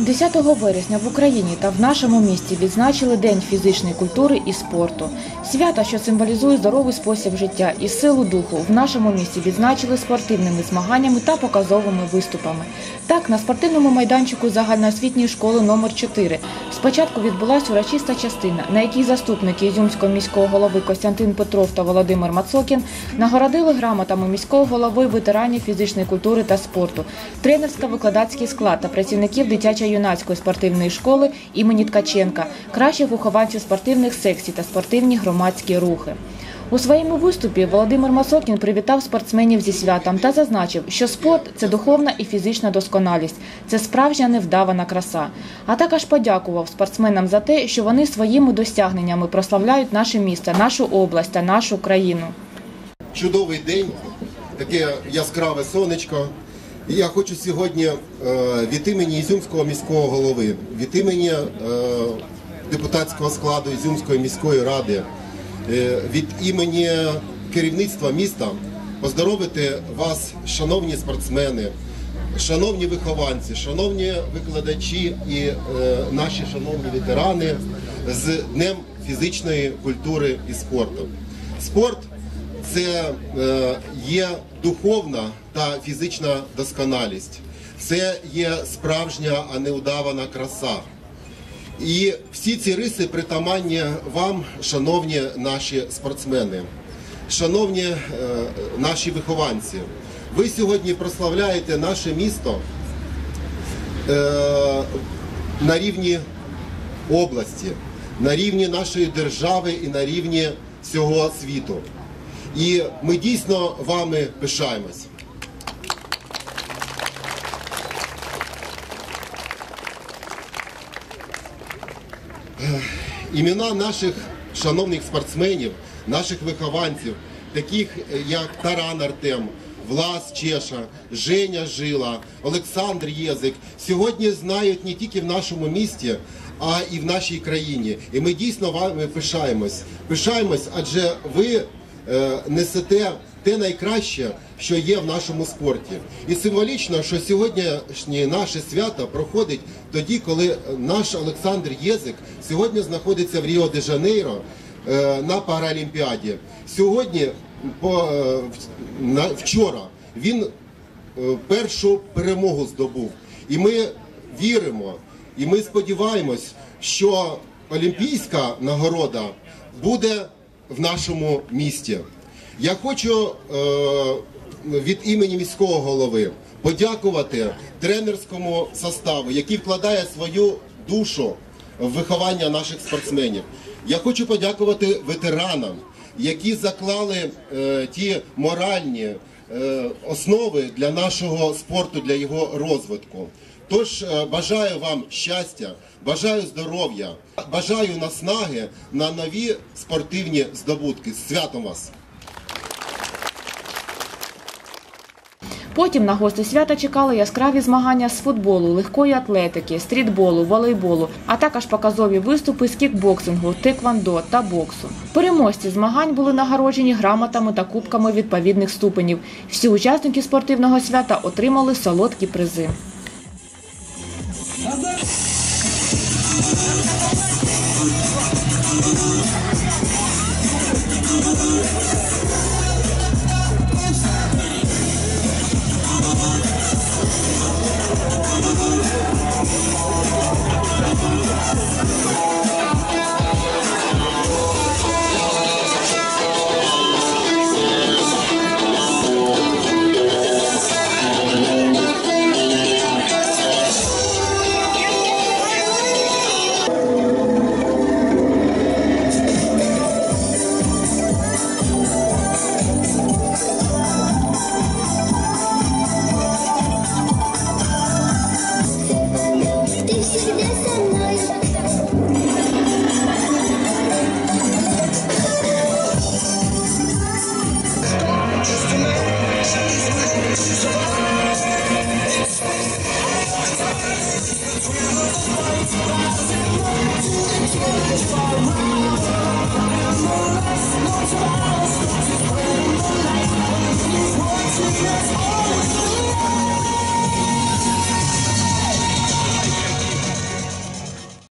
10 вересня в Україні та в нашому місті відзначили День фізичної культури і спорту. Свято, що символізує здоровий спосіб життя і силу духу, в нашому місті відзначили спортивними змаганнями та показовими виступами. Так, на спортивному майданчику загальноосвітньої школи номер 4 спочатку відбулася урочиста частина, на якій заступники Ізюмського міського голови Костянтин Петров та Володимир Мацокін нагородили грамотами міського голови ветеранів фізичної культури та спорту, тренерсько-викладацький склад та працівників дитячо-юнацької спортивної школи імені Ткаченка, кращих вихованців спортивних секцій та спортивні громадські рухи. У своєму виступі Володимир Масокін привітав спортсменів зі святом та зазначив, що спорт це духовна і фізична досконалість, це справжня невдавана краса. А також подякував спортсменам за те, що вони своїми досягненнями прославляють наше місто, нашу область та нашу країну. чудовий день, таке яскраве сонечко. Я хочу сьогодні е, від імені Ізюмського міського голови, від імені е, депутатського складу Ізюмської міської ради, е, від імені керівництва міста поздоровити вас, шановні спортсмени, шановні вихованці, шановні викладачі і наші шановні ветерани з Днем фізичної культури і спорту. Спорт це е, є духовна та фізична досконалість. Це є справжня, а не удавана краса. І всі ці риси притаманні вам, шановні наші спортсмени, шановні е, наші вихованці. Ви сьогодні прославляєте наше місто е, на рівні області, на рівні нашої держави і на рівні всього світу. І ми дійсно вами пишаємось. Імена наших шановних спортсменів, наших вихованців, таких е, як Таран Артем, Влас Чеша, Женя Жила, Олександр Єзик, сьогодні знають не тільки в нашому місті, а і в нашій країні. І ми дійсно вами пишаємось. Пишаємось, адже ви несете те найкраще, що є в нашому спорті. І символічно, що сьогоднішнє наше свято проходить тоді, коли наш Олександр Єзик сьогодні знаходиться в Ріо де Жанейро е, на Паралімпіаді. Сьогодні, е, вчора, він е, першу перемогу здобув. І ми віримо, і ми сподіваємось, що олімпійська нагорода буде в нашому місті. Я хочу е, від імені міського голови подякувати тренерському составу, який вкладає свою душу в виховання наших спортсменів. Я хочу подякувати ветеранам, які заклали е, ті моральні е, основи для нашого спорту, для його розвитку. Тож е, бажаю вам щастя, бажаю здоров'я, бажаю наснаги на нові спортивні здобутки. З святом вас! Потім на гості свята чекали яскраві змагання з футболу, легкої атлетики, стрітболу, волейболу, а також показові виступи з кікбоксингу, теквандо та боксу. Переможці змагань були нагороджені грамотами та кубками відповідних ступенів. Всі учасники спортивного свята отримали солодкі призи. just for a ride.